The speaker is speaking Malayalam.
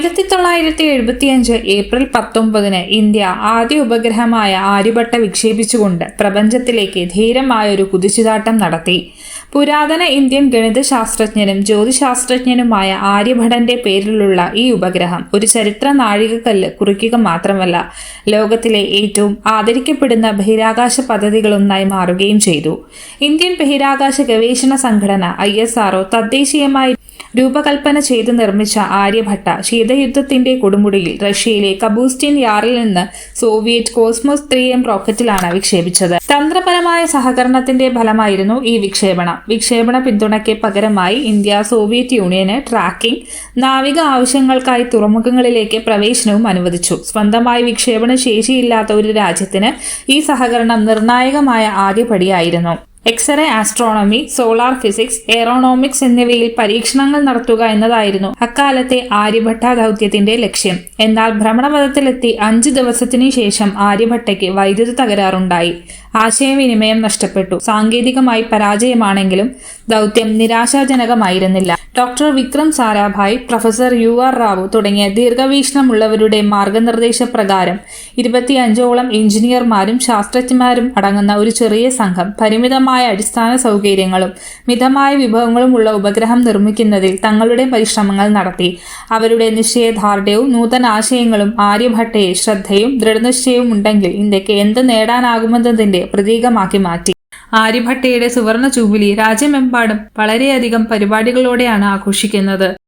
ആയിരത്തി തൊള്ളായിരത്തി എഴുപത്തിയഞ്ച് ഏപ്രിൽ പത്തൊമ്പതിന് ഇന്ത്യ ആദ്യ ഉപഗ്രഹമായ ആര്യഭട്ട വിക്ഷേപിച്ചുകൊണ്ട് പ്രപഞ്ചത്തിലേക്ക് ധീരമായ ഒരു കുതിച്ചുചാട്ടം നടത്തി. പുരാതന ഇന്ത്യൻ ഗണിതശാസ്ത്രജ്ഞനും ജ്യോതിശാസ്ത്രജ്ഞനുമായ ആര്യഭടന്റെ പേരിലുള്ള ഈ ഉപഗ്രഹം ഒരു ചരിത്ര നാഴികക്കല്ല് കുറിക്കുക മാത്രമല്ല ലോകത്തിലെ ഏറ്റവും ആദരിക്കപ്പെടുന്ന ബഹിരാകാശ പദ്ധതികളൊന്നായി മാറുകയും ചെയ്തു. ഇന്ത്യൻ ബഹിരാകാശ ഗവേഷണ സംഘടന ഐ തദ്ദേശീയമായി രൂപകൽപ്പന ചെയ്ത് നിർമ്മിച്ച ആര്യഭട്ട ശീതയുദ്ധത്തിന്റെ കൊടുമുടിയിൽ റഷ്യയിലെ കബൂസ്റ്റിൻ യാറിൽ നിന്ന് സോവിയറ്റ് കോസ്മോസ് ത്രീ എം റോക്കറ്റിലാണ് വിക്ഷേപിച്ചത്. തന്ത്രപരമായ സഹകരണത്തിന്റെ ഫലമായിരുന്നു ഈ വിക്ഷേപണം. വിക്ഷേപണ പിന്തുണയ്ക്ക് പകരമായി ഇന്ത്യ സോവിയറ്റ് യൂണിയന് ട്രാക്കിംഗ് നാവിക ആവശ്യങ്ങൾക്കായി തുറമുഖങ്ങളിലേക്ക് പ്രവേശനവും അനുവദിച്ചു. സ്വന്തമായി വിക്ഷേപണ ശേഷിയില്ലാത്ത ഒരു രാജ്യത്തിന് ഈ സഹകരണം നിർണായകമായ ആദ്യപടിയായിരുന്നു. X-ray astronomy solar physics aeronomics എന്നിവയിൽ പരീക്ഷണങ്ങൾ നടത്തുക എന്നതായിരുന്നു അക്കാലത്തെ ആര്യഭട്ട ദൗത്യത്തിന്റെ ലക്ഷ്യം. എന്നാൽ ഭ്രമണപഥത്തിലെത്തി അഞ്ച് ദിവസത്തിനു ശേഷം ആര്യഭട്ടയ്ക്ക് വൈദ്യുത തകരാറുണ്ടായി. ആശയവിനിമയം നഷ്ടപ്പെട്ടു. സാങ്കേതികമായി പരാജയമാണെങ്കിലും ദൗത്യം നിരാശാജനകമായിരുന്നില്ല. Doctor Vikram Sarabhai professor U R Rao തുടങ്ങിയ ദീർഘവീക്ഷണമുള്ളവരുടെ മാർഗനിർദ്ദേശപ്രകാരം ഇരുപത്തിയഞ്ചോളം എഞ്ചിനീയർമാരും ശാസ്ത്രജ്ഞന്മാരും അടങ്ങുന്ന ഒരു ചെറിയ സംഘം പരിമിതമായ അടിസ്ഥാന സൗകര്യങ്ങളും മിതമായ വിഭവങ്ങളും ഉള്ള ഉപഗ്രഹം നിർമ്മിക്കുന്നതിൽ തങ്ങളുടെ പരിശ്രമങ്ങൾ നടത്തി. അവരുടെ നിശ്ചയദാർഢ്യവും നൂതന ആശയങ്ങളും ആര്യഭട്ടയെ ശ്രദ്ധയും ദൃഢനിശ്ചയവും ഉണ്ടെങ്കിൽ ഇന്ത്യയ്ക്ക് എന്ത് നേടാനാകുമെന്നതിന്റെ പ്രതീകമാക്കി മാറ്റി. ആര്യഭട്ടയുടെ സുവർണ ജൂബിലി രാജ്യമെമ്പാടും വളരെയധികം പരിപാടികളോടെയാണ് ആഘോഷിക്കുന്നത്.